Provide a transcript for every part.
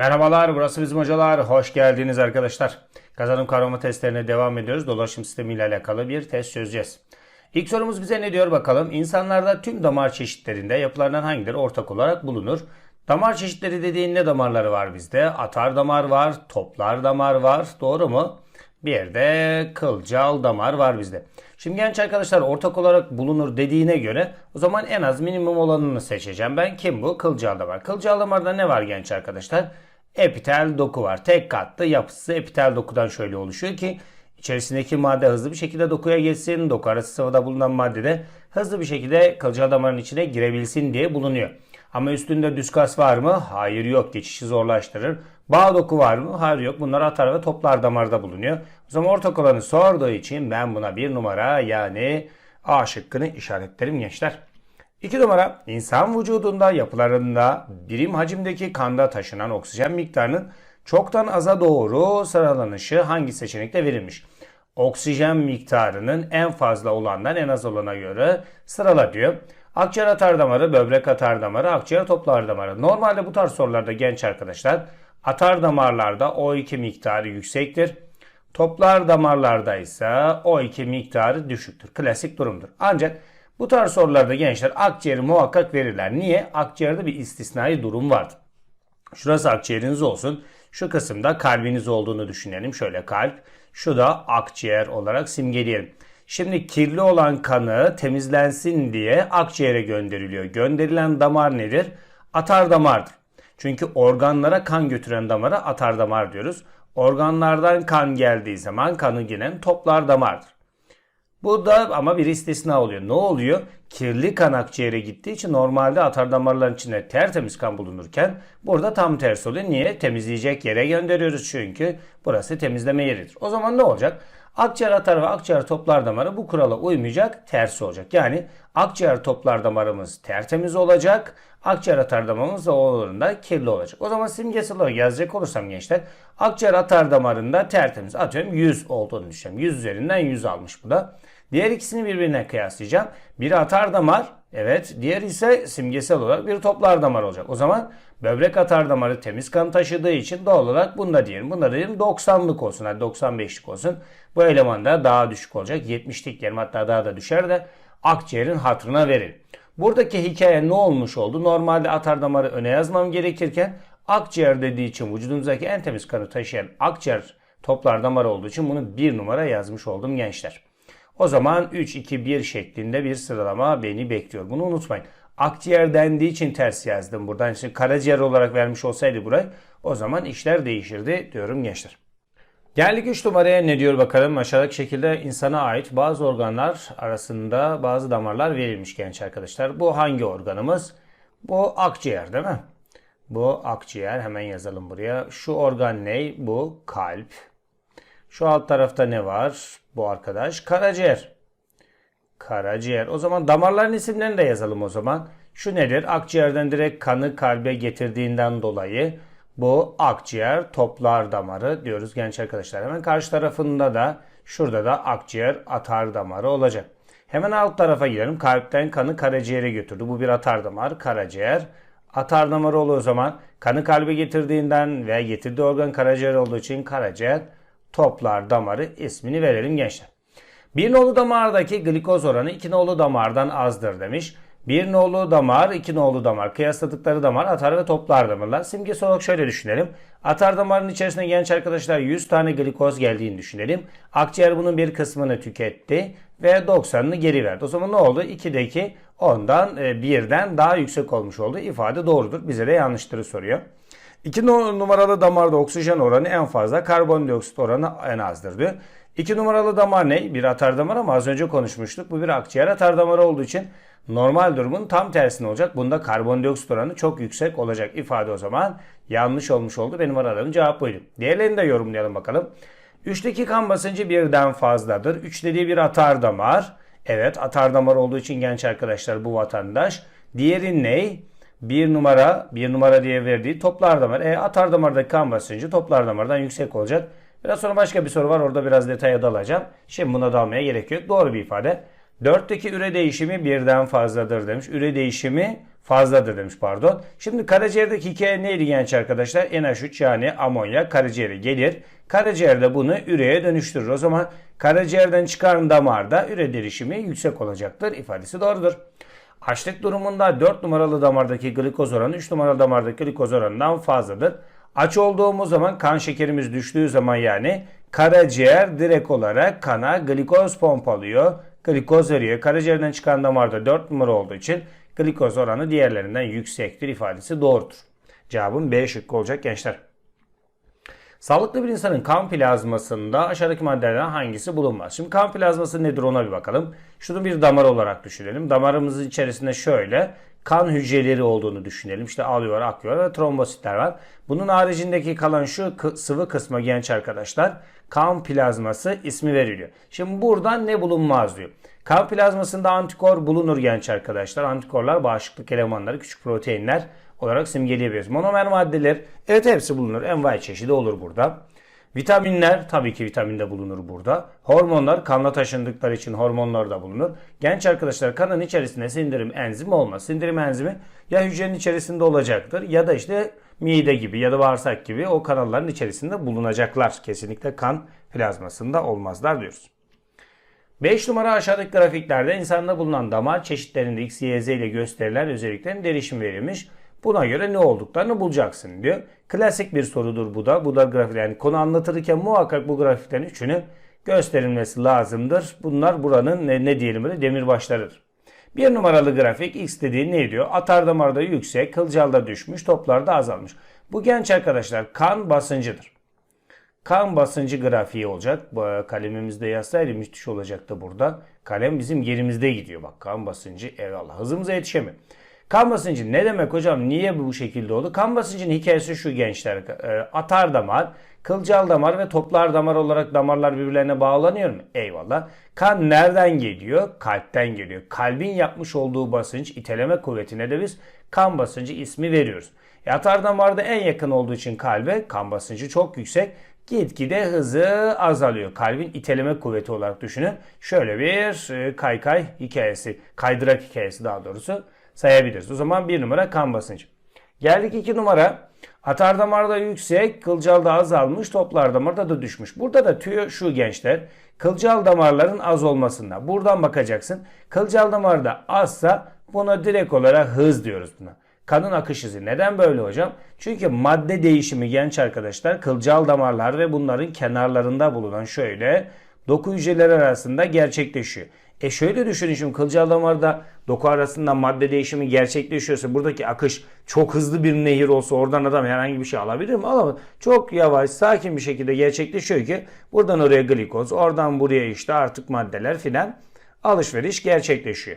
Merhabalar, burası bizim hocalar. Hoş geldiniz arkadaşlar. Kazanım kavrama testlerine devam ediyoruz. Dolaşım sistemi ile alakalı bir test çözeceğiz. İlk sorumuz bize ne diyor bakalım? İnsanlarda tüm damar çeşitlerinde yapılarından hangileri ortak olarak bulunur? Damar çeşitleri dediğin ne damarları var bizde? Atar damar var, toplar damar var. Doğru mu? Bir de kılcal damar var bizde. Şimdi genç arkadaşlar ortak olarak bulunur dediğine göre o zaman en az minimum olanını seçeceğim. Ben kim bu? Kılcal damar. Kılcal damarda ne var genç arkadaşlar? Epitel doku var. Tek katlı yapısı epitel dokudan şöyle oluşuyor ki içerisindeki madde hızlı bir şekilde dokuya geçsin. Doku arası sıvıda bulunan madde de hızlı bir şekilde kılcal damarın içine girebilsin diye bulunuyor. Ama üstünde düz kas var mı? Hayır yok. Geçişi zorlaştırır. Bağ doku var mı? Hayır yok. Bunlar atar ve toplar damarda bulunuyor. O zaman ortak olanı sorduğu için ben buna bir numara yani A şıkkını işaretlerim gençler. 2 numara insan vücudunda yapılarında birim hacimdeki kanda taşınan oksijen miktarının çoktan aza doğru sıralanışı hangi seçenekte verilmiş? Oksijen miktarının en fazla olandan en az olana göre sırala diyor. Akciğer atar damarı, böbrek atar damarı, akciğer toplar damarı. Normalde bu tarz sorularda genç arkadaşlar atar damarlarda O2 miktarı yüksektir. Toplar damarlarda ise O2 miktarı düşüktür. Klasik durumdur. Ancak bu tarz sorularda gençler akciğeri muhakkak verirler. Niye? Akciğerde bir istisnai durum vardır. Şurası akciğeriniz olsun. Şu kısımda kalbiniz olduğunu düşünelim. Şöyle kalp. Şu da akciğer olarak simgeleyelim. Şimdi kirli olan kanı temizlensin diye akciğere gönderiliyor. Gönderilen damar nedir? Atar damardır. Çünkü organlara kan götüren damara atar damar diyoruz. Organlardan kan geldiği zaman kanı gelen toplar damardır. Bu da ama bir istisna oluyor. Ne oluyor? Kirli kan akciğere gittiği için normalde atar damarların içinde tertemiz kan bulunurken burada tam tersi oluyor. Niye? Temizleyecek yere gönderiyoruz çünkü burası temizleme yeridir. O zaman ne olacak? Akciğer atar ve akciğer toplar damarı bu kurala uymayacak, tersi olacak. Yani akciğer toplar damarımız tertemiz olacak, akciğer atar damarımız da oğullarında kirli olacak. O zaman simgesel olarak yazacak olursam gençler, akciğer atar damarında tertemiz atıyorum 100 olduğunu düşünelim. 100 üzerinden 100 almış bu da. Diğer ikisini birbirine kıyaslayacağım. Biri atar damar, evet. Diğer ise simgesel olarak bir toplar damar olacak. O zaman böbrek atar damarı temiz kan taşıdığı için doğal olarak bunda diyelim. Bunda diyelim 90'lık olsun, hadi 95'lik olsun. Bu eleman da daha düşük olacak. 70'lik diyelim hatta daha da düşer de akciğerin hatırına verin. Buradaki hikaye ne olmuş oldu? Normalde atar damarı öne yazmam gerekirken akciğer dediği için vücudumuzdaki en temiz kanı taşıyan akciğer toplar damarı olduğu için bunu bir numara yazmış oldum gençler. O zaman 3, 2, 1 şeklinde bir sıralama beni bekliyor. Bunu unutmayın. Akciğer dendiği için ters yazdım buradan. Şimdi karaciğer olarak vermiş olsaydı burayı o zaman işler değişirdi diyorum gençler. Geldik 3 numaraya ne diyor bakalım. Aşağıdaki şekilde insana ait bazı organlar arasında bazı damarlar verilmiş genç arkadaşlar. Bu hangi organımız? Bu akciğer değil mi? Bu akciğer hemen yazalım buraya. Şu organ ne? Bu kalp. Şu alt tarafta ne var? Bu arkadaş karaciğer. Karaciğer. O zaman damarların isimlerini de yazalım o zaman. Şu nedir? Akciğerden direkt kanı kalbe getirdiğinden dolayı bu akciğer toplar damarı diyoruz genç arkadaşlar. Hemen karşı tarafında da şurada da akciğer atar damarı olacak. Hemen alt tarafa gidelim. Kalpten kanı karaciğere götürdü. Bu bir atar damar, karaciğer. Atar damarı olur o zaman. Kanı kalbe getirdiğinden ve getirdiği organ karaciğer olduğu için karaciğer toplar damarı ismini verelim gençler. Bir nolu damardaki glikoz oranı iki nolu damardan azdır demiş. Bir nolu damar, iki nolu damar. Kıyasladıkları damar atar ve toplar damarlar. Simgesi olarak şöyle düşünelim. Atar damarın içerisine genç arkadaşlar 100 tane glikoz geldiğini düşünelim. Akciğer bunun bir kısmını tüketti ve 90'ını geri verdi. O zaman ne oldu? 2'deki 10'dan 1'den daha yüksek olmuş oldu. İfade doğrudur. Bize de yanlıştırı soruyor. 2 numaralı damarda oksijen oranı en fazla, karbondioksit oranı en azdır diyor. 2 numaralı damar ne? Bir atar damar ama az önce konuşmuştuk. Bu bir akciğer atar damarı olduğu için normal durumun tam tersine olacak. Bunda karbondioksit oranı çok yüksek olacak ifade o zaman yanlış olmuş oldu. Benim aradığım cevap buydu. Diğerlerini de yorumlayalım bakalım. 3'teki kan basıncı birden fazladır. 3 dediği bir atar damar. Evet atar damar olduğu için genç arkadaşlar bu vatandaş. Diğeri ne? Bir numara, bir numara diye verdiği toplar damar. E, atar damardaki kan basıncı toplar damardan yüksek olacak. Biraz sonra başka bir soru var. Orada biraz detaya dalacağım. Şimdi buna dalmaya gerek yok. Doğru bir ifade. 4'teki üre değişimi birden fazladır demiş. Üre değişimi fazladır demiş pardon. Şimdi karaciğerdeki hikaye neydi genç arkadaşlar? NH3 yani amonya karaciğere gelir. Karaciğer de bunu üreye dönüştürür. O zaman karaciğerden çıkan damarda üre değişimi yüksek olacaktır. ifadesi doğrudur. Açlık durumunda 4 numaralı damardaki glikoz oranı 3 numaralı damardaki glikoz oranından fazladır. Aç olduğumuz zaman kan şekerimiz düştüğü zaman yani karaciğer direkt olarak kana glikoz pompalıyor. Glikoz veriyor. Karaciğerden çıkan damarda 4 numara olduğu için glikoz oranı diğerlerinden yüksektir ifadesi doğrudur. Cevabım B şıkkı olacak gençler. Sağlıklı bir insanın kan plazmasında aşağıdaki maddelerden hangisi bulunmaz? Şimdi kan plazması nedir ona bir bakalım. Şunu bir damar olarak düşünelim. Damarımızın içerisinde şöyle kan hücreleri olduğunu düşünelim. İşte alıyor, akıyor ve trombositler var. Bunun haricindeki kalan şu sıvı kısma genç arkadaşlar kan plazması ismi veriliyor. Şimdi buradan ne bulunmaz diyor. Kan plazmasında antikor bulunur genç arkadaşlar. Antikorlar bağışıklık elemanları, küçük proteinler olarak simgeleyebiliriz. Monomer maddeler evet hepsi bulunur. Envai çeşidi olur burada. Vitaminler tabii ki vitaminde bulunur burada. Hormonlar kanla taşındıkları için hormonlar da bulunur. Genç arkadaşlar kanın içerisinde sindirim enzimi olmaz. Sindirim enzimi ya hücrenin içerisinde olacaktır ya da işte mide gibi ya da bağırsak gibi o kanalların içerisinde bulunacaklar. Kesinlikle kan plazmasında olmazlar diyoruz. 5 numara aşağıdaki grafiklerde insanda bulunan damar çeşitlerinde X, Y, Z ile gösterilen özelliklerin derişim verilmiş. Buna göre ne olduklarını bulacaksın diyor. Klasik bir sorudur bu da. Bu da grafik yani konu anlatırken muhakkak bu grafiklerin üçünü gösterilmesi lazımdır. Bunlar buranın ne, ne diyelim böyle demirbaşlarıdır. Bir numaralı grafik X dediği ne diyor? Atar damarda yüksek, kılcalda düşmüş, toplarda azalmış. Bu genç arkadaşlar kan basıncıdır. Kan basıncı grafiği olacak. Bu kalemimizde yazsaydı müthiş olacaktı burada. Kalem bizim yerimizde gidiyor. Bak kan basıncı eyvallah. Hızımıza yetişemiyor. Kan basıncı ne demek hocam? Niye bu şekilde oldu? Kan basıncının hikayesi şu gençler. E, atar damar, kılcal damar ve toplar damar olarak damarlar birbirlerine bağlanıyor mu? Eyvallah. Kan nereden geliyor? Kalpten geliyor. Kalbin yapmış olduğu basınç, iteleme kuvvetine de biz kan basıncı ismi veriyoruz. E, atar damarda en yakın olduğu için kalbe kan basıncı çok yüksek. Gitgide hızı azalıyor. Kalbin iteleme kuvveti olarak düşünün. Şöyle bir e, kaykay hikayesi, kaydırak hikayesi daha doğrusu sayabiliriz. O zaman bir numara kan basıncı. Geldik iki numara. Atar damarda yüksek, kılcal da azalmış, toplar damarda da düşmüş. Burada da tüyo şu gençler. Kılcal damarların az olmasında. Buradan bakacaksın. Kılcal damarda azsa buna direkt olarak hız diyoruz buna. Kanın akış hızı. Neden böyle hocam? Çünkü madde değişimi genç arkadaşlar kılcal damarlar ve bunların kenarlarında bulunan şöyle doku hücreleri arasında gerçekleşiyor. E şöyle düşünün şimdi kılcal damarda doku arasında madde değişimi gerçekleşiyorsa buradaki akış çok hızlı bir nehir olsa oradan adam herhangi bir şey alabilir mi? Alamaz. Çok yavaş sakin bir şekilde gerçekleşiyor ki buradan oraya glikoz oradan buraya işte artık maddeler filan alışveriş gerçekleşiyor.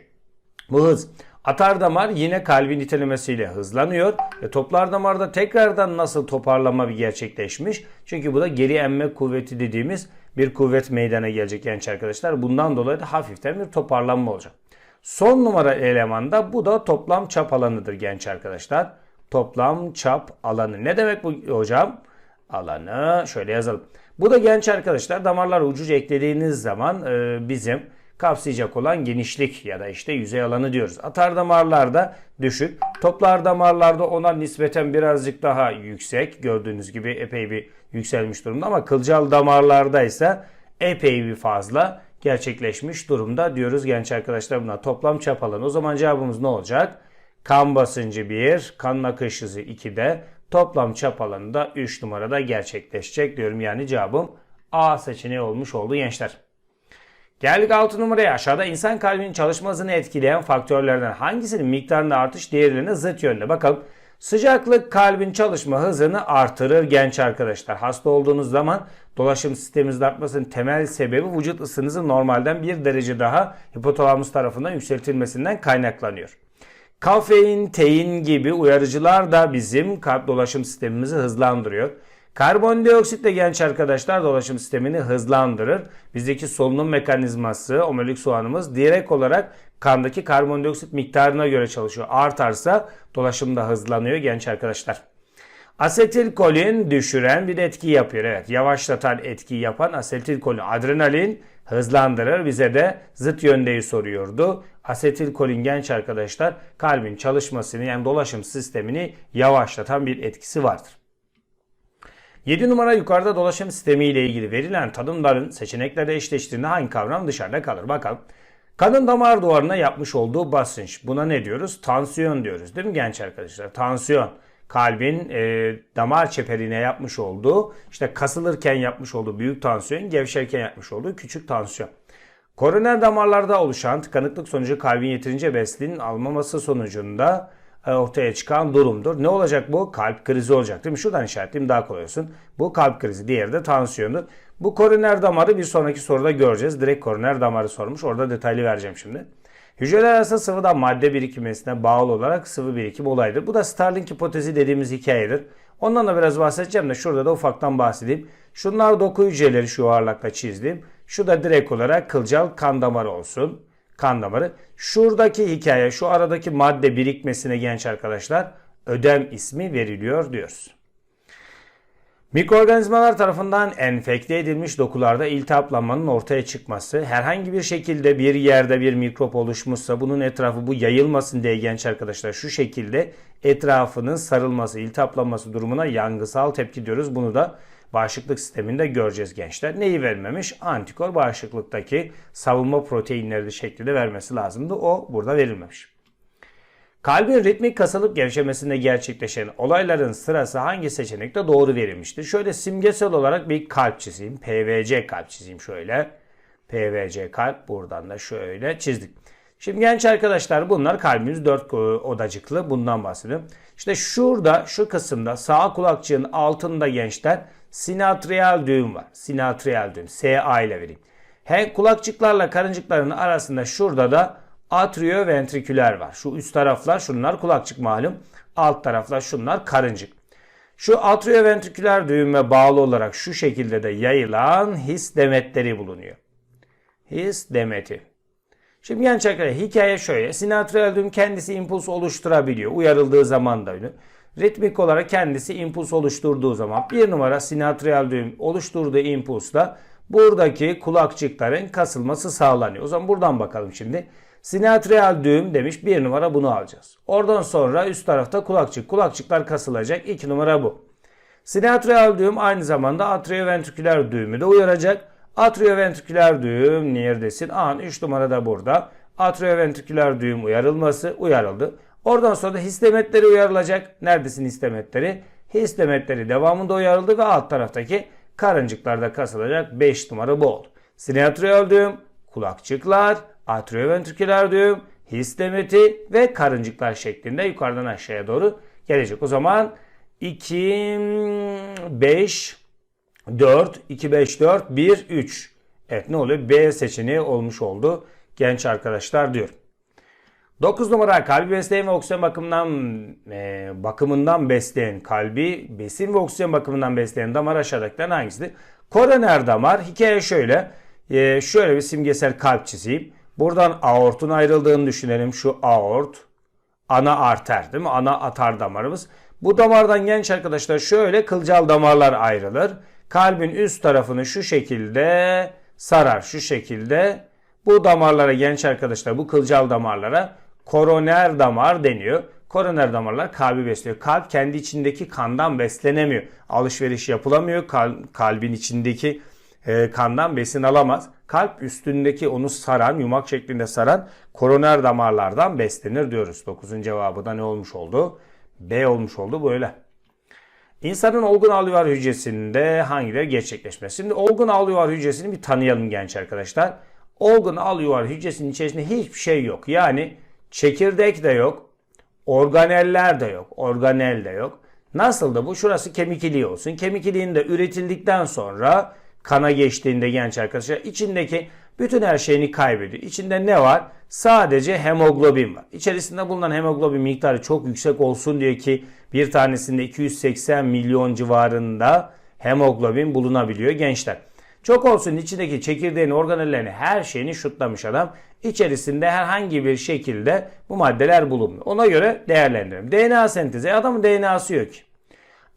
Bu hız. Atar damar yine kalbin itelemesiyle hızlanıyor. Ve toplar damarda tekrardan nasıl toparlama bir gerçekleşmiş? Çünkü bu da geri emme kuvveti dediğimiz bir kuvvet meydana gelecek genç arkadaşlar. Bundan dolayı da hafiften bir toparlanma olacak. Son numara elemanda bu da toplam çap alanıdır genç arkadaşlar. Toplam çap alanı. Ne demek bu hocam? Alanı şöyle yazalım. Bu da genç arkadaşlar damarlar ucuca eklediğiniz zaman e, bizim kapsayacak olan genişlik ya da işte yüzey alanı diyoruz. Atar damarlarda düşük. Toplar damarlarda ona nispeten birazcık daha yüksek. Gördüğünüz gibi epey bir yükselmiş durumda ama kılcal damarlarda ise epey bir fazla gerçekleşmiş durumda diyoruz genç arkadaşlar buna. Toplam çap alanı. O zaman cevabımız ne olacak? Kan basıncı 1, kan akış hızı 2'de toplam çap alanı da 3 numarada gerçekleşecek diyorum. Yani cevabım A seçeneği olmuş oldu gençler. Geldik 6 numaraya. Aşağıda insan kalbinin çalışma hızını etkileyen faktörlerden hangisinin miktarında artış diğerlerine zıt yönde. Bakalım. Sıcaklık kalbin çalışma hızını artırır genç arkadaşlar. Hasta olduğunuz zaman dolaşım sisteminizde artmasının temel sebebi vücut ısınızın normalden bir derece daha hipotalamus tarafından yükseltilmesinden kaynaklanıyor. Kafein, tein gibi uyarıcılar da bizim kalp dolaşım sistemimizi hızlandırıyor. Karbondioksit de genç arkadaşlar dolaşım sistemini hızlandırır. Bizdeki solunum mekanizması omurilik soğanımız direkt olarak kandaki karbondioksit miktarına göre çalışıyor. Artarsa dolaşım da hızlanıyor genç arkadaşlar. Asetilkolin düşüren bir etki yapıyor. Evet yavaşlatan etki yapan asetilkolin. Adrenalin hızlandırır. Bize de zıt yöndeyi soruyordu. Asetilkolin genç arkadaşlar kalbin çalışmasını yani dolaşım sistemini yavaşlatan bir etkisi vardır. 7 numara yukarıda dolaşım sistemi ile ilgili verilen tanımların seçeneklerde eşleştiğinde hangi kavram dışarıda kalır? Bakalım. Kanın damar duvarına yapmış olduğu basınç. Buna ne diyoruz? Tansiyon diyoruz değil mi genç arkadaşlar? Tansiyon. Kalbin e, damar çeperine yapmış olduğu, işte kasılırken yapmış olduğu büyük tansiyon, gevşerken yapmış olduğu küçük tansiyon. Koroner damarlarda oluşan tıkanıklık sonucu kalbin yeterince beslinin almaması sonucunda ortaya çıkan durumdur. Ne olacak bu? Kalp krizi olacak değil mi? Şuradan işaretleyeyim daha kolay olsun. Bu kalp krizi, diğeri de tansiyonu. Bu koroner damarı bir sonraki soruda göreceğiz. Direkt koroner damarı sormuş. Orada detaylı vereceğim şimdi. Hücreler arası sıvıda madde birikmesine bağlı olarak sıvı birikim olaydır. Bu da Starling hipotezi dediğimiz hikayedir. Ondan da biraz bahsedeceğim de şurada da ufaktan bahsedeyim. Şunlar doku hücreleri şu yuvarlakla çizdim. Şu da direkt olarak kılcal kan damarı olsun. Kan damarı. Şuradaki hikaye, şu aradaki madde birikmesine genç arkadaşlar ödem ismi veriliyor diyoruz. Mikroorganizmalar tarafından enfekte edilmiş dokularda iltihaplanmanın ortaya çıkması, herhangi bir şekilde bir yerde bir mikrop oluşmuşsa bunun etrafı bu yayılmasın diye genç arkadaşlar şu şekilde etrafının sarılması, iltihaplanması durumuna yangısal tepki diyoruz. Bunu da bağışıklık sisteminde göreceğiz gençler. Neyi vermemiş? Antikor bağışıklıktaki savunma proteinleri şeklinde vermesi lazımdı. O burada verilmemiş. Kalbin ritmik kasılıp gevşemesinde gerçekleşen olayların sırası hangi seçenekte doğru verilmiştir? Şöyle simgesel olarak bir kalp çizeyim. PVC kalp çizeyim şöyle. PVC kalp buradan da şöyle çizdik. Şimdi genç arkadaşlar bunlar kalbimiz dört odacıklı bundan bahsediyorum. İşte şurada şu kısımda sağ kulakçığın altında gençler sinatrial düğüm var. Sinatrial düğüm SA ile vereyim. Hem kulakçıklarla karıncıkların arasında şurada da atrioventriküler var. Şu üst taraflar şunlar kulakçık malum. Alt taraflar şunlar karıncık. Şu atrioventriküler düğüme bağlı olarak şu şekilde de yayılan his demetleri bulunuyor. His demeti. Şimdi genç arkadaşlar hikaye şöyle. Sinatrial düğüm kendisi impuls oluşturabiliyor. Uyarıldığı zaman da öyle. Ritmik olarak kendisi impuls oluşturduğu zaman bir numara sinatrial düğüm oluşturduğu impulsla buradaki kulakçıkların kasılması sağlanıyor. O zaman buradan bakalım şimdi. Sinatrial düğüm demiş. Bir numara bunu alacağız. Oradan sonra üst tarafta kulakçık. Kulakçıklar kasılacak. İki numara bu. Sinatrial düğüm aynı zamanda atrioventriküler düğümü de uyaracak. Atrioventriküler düğüm neredesin? An 3 numara da burada. Atrioventriküler düğüm uyarılması uyarıldı. Oradan sonra da histemetleri uyarılacak. Neredesin histemetleri? Histemetleri devamında uyarıldı ve alt taraftaki karıncıklarda kasılacak 5 numara bu oldu. Sinatrial düğüm, kulakçıklar, atrioventriküler düğüm, histemeti ve karıncıklar şeklinde yukarıdan aşağıya doğru gelecek. O zaman 2, 5, 4, 2, 5, 4, 1, 3. Evet ne oluyor? B seçeneği olmuş oldu genç arkadaşlar diyor. 9 numara kalbi besleyen ve oksijen bakımından e, bakımından besleyen kalbi besin ve oksijen bakımından besleyen damar aşağıdakilerin hangisidir? Koroner damar hikaye şöyle. E, şöyle bir simgesel kalp çizeyim. Buradan aortun ayrıldığını düşünelim. Şu aort ana arter değil mi? Ana atar damarımız. Bu damardan genç arkadaşlar şöyle kılcal damarlar ayrılır. Kalbin üst tarafını şu şekilde sarar. Şu şekilde bu damarlara genç arkadaşlar bu kılcal damarlara koroner damar deniyor. Koroner damarlar kalbi besliyor. Kalp kendi içindeki kandan beslenemiyor. Alışveriş yapılamıyor. kalbin içindeki e, kandan besin alamaz. Kalp üstündeki onu saran, yumak şeklinde saran koroner damarlardan beslenir diyoruz. 9'un cevabı da ne olmuş oldu? B olmuş oldu böyle. İnsanın olgun alüvar hücresinde hangileri gerçekleşmez? Şimdi olgun alüvar hücresini bir tanıyalım genç arkadaşlar. Olgun alüvar hücresinin içerisinde hiçbir şey yok. Yani çekirdek de yok, organeller de yok, organel de yok. Nasıl da bu? Şurası kemik iliği olsun. Kemik iliğinde üretildikten sonra kana geçtiğinde genç arkadaşlar içindeki bütün her şeyini kaybediyor. İçinde ne var? Sadece hemoglobin var. İçerisinde bulunan hemoglobin miktarı çok yüksek olsun diye ki bir tanesinde 280 milyon civarında hemoglobin bulunabiliyor gençler. Çok olsun içindeki çekirdeğini, organellerini, her şeyini şutlamış adam. İçerisinde herhangi bir şekilde bu maddeler bulunmuyor. Ona göre değerlendirelim. DNA sentezi. E, adamın DNA'sı yok ki.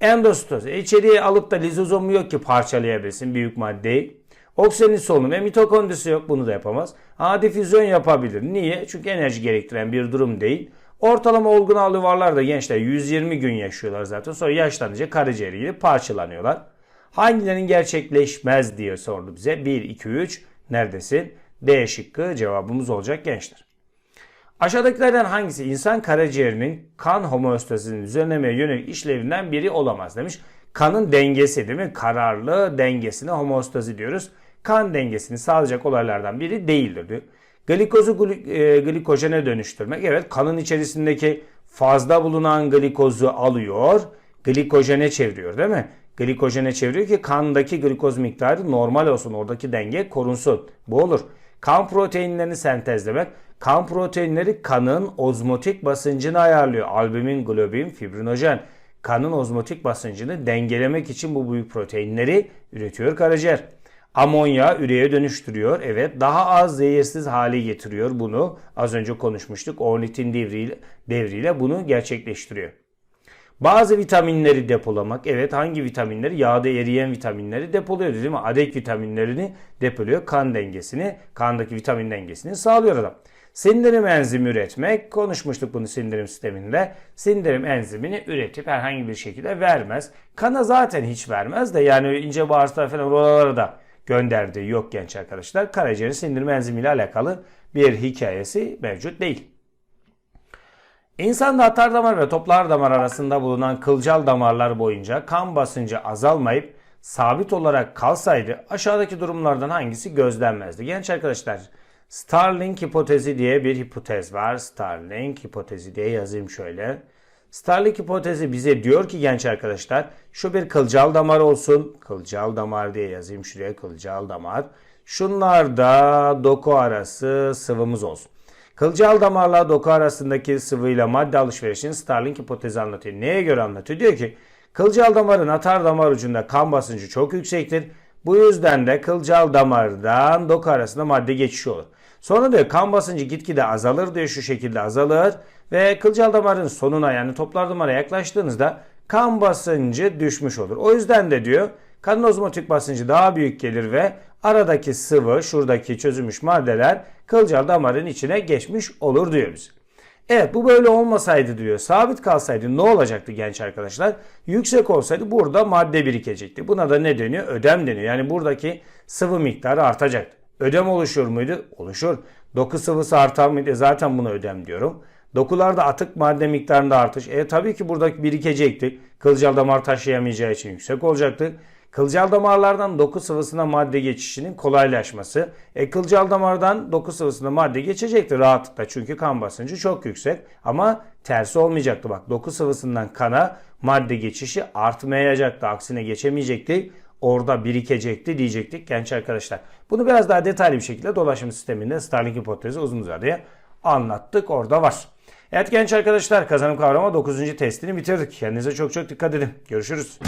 Endostoz. İçeriye alıp da lizozomu yok ki parçalayabilsin büyük maddeyi. Oksijenin solunum ve mitokondrisi yok bunu da yapamaz. Ha difüzyon yapabilir. Niye? Çünkü enerji gerektiren bir durum değil. Ortalama olgun ağlı varlar da gençler 120 gün yaşıyorlar zaten. Sonra yaşlanınca karaciğeri gidip parçalanıyorlar. Hangilerinin gerçekleşmez diye sordu bize. 1, 2, 3 neredesin? D şıkkı cevabımız olacak gençler. Aşağıdakilerden hangisi insan karaciğerinin kan homeostasisini düzenlemeye yönelik işlevinden biri olamaz demiş. Kanın dengesi değil mi? Kararlı dengesine homeostasi diyoruz. Kan dengesini sağlayacak olaylardan biri değildir diyor. Glikozu gli- e, glikojene dönüştürmek. Evet kanın içerisindeki fazla bulunan glikozu alıyor, glikojene çeviriyor değil mi? Glikojene çeviriyor ki kandaki glikoz miktarı normal olsun. Oradaki denge korunsun. Bu olur. Kan proteinlerini sentezlemek. Kan proteinleri kanın ozmotik basıncını ayarlıyor. Albumin, globin, fibrinojen. Kanın ozmotik basıncını dengelemek için bu büyük proteinleri üretiyor karaciğer. Amonya üreye dönüştürüyor. Evet daha az zehirsiz hale getiriyor bunu. Az önce konuşmuştuk. Ornitin devriyle, devriyle bunu gerçekleştiriyor. Bazı vitaminleri depolamak. Evet hangi vitaminleri? Yağda eriyen vitaminleri depoluyor değil mi? Adek vitaminlerini depoluyor. Kan dengesini, kandaki vitamin dengesini sağlıyor adam. Sindirim enzimi üretmek. Konuşmuştuk bunu sindirim sisteminde. Sindirim enzimini üretip herhangi bir şekilde vermez. Kana zaten hiç vermez de yani ince bağırsaklar falan oralara da gönderdiği yok genç arkadaşlar. Karaciğerin sindirim enzimiyle alakalı bir hikayesi mevcut değil. İnsanda atar damar ve toplar damar arasında bulunan kılcal damarlar boyunca kan basıncı azalmayıp sabit olarak kalsaydı aşağıdaki durumlardan hangisi gözlenmezdi? Genç arkadaşlar Starling hipotezi diye bir hipotez var. Starling hipotezi diye yazayım şöyle. Starling hipotezi bize diyor ki genç arkadaşlar şu bir kılcal damar olsun. Kılcal damar diye yazayım şuraya kılcal damar. Şunlar da doku arası sıvımız olsun. Kılcal damarla doku arasındaki sıvıyla madde alışverişini Starling hipotezi anlatıyor. Neye göre anlatıyor? Diyor ki kılcal damarın atar damar ucunda kan basıncı çok yüksektir. Bu yüzden de kılcal damardan doku arasında madde geçişi olur. Sonra diyor kan basıncı gitgide azalır diyor şu şekilde azalır ve kılcal damarın sonuna yani toplar damara yaklaştığınızda kan basıncı düşmüş olur. O yüzden de diyor kanın ozmotik basıncı daha büyük gelir ve aradaki sıvı şuradaki çözülmüş maddeler kılcal damarın içine geçmiş olur diyor bize. Evet bu böyle olmasaydı diyor. Sabit kalsaydı ne olacaktı genç arkadaşlar? Yüksek olsaydı burada madde birikecekti. Buna da ne deniyor? Ödem deniyor. Yani buradaki sıvı miktarı artacaktı. Ödem oluşur muydu? Oluşur. Doku sıvısı artar mıydı? Zaten buna ödem diyorum. Dokularda atık madde miktarında artış. E tabii ki burada birikecekti. Kılcal damar taşıyamayacağı için yüksek olacaktı. Kılcal damarlardan doku sıvısına madde geçişinin kolaylaşması. E, kılcal damardan doku sıvısına madde geçecekti rahatlıkla çünkü kan basıncı çok yüksek. Ama tersi olmayacaktı bak. Doku sıvısından kana madde geçişi artmayacaktı. Aksine geçemeyecekti. Orada birikecekti diyecektik genç arkadaşlar. Bunu biraz daha detaylı bir şekilde dolaşım sisteminde Starling hipotezi uzun uzadıya anlattık. Orada var. Evet genç arkadaşlar kazanım kavrama 9. testini bitirdik. Kendinize çok çok dikkat edin. Görüşürüz.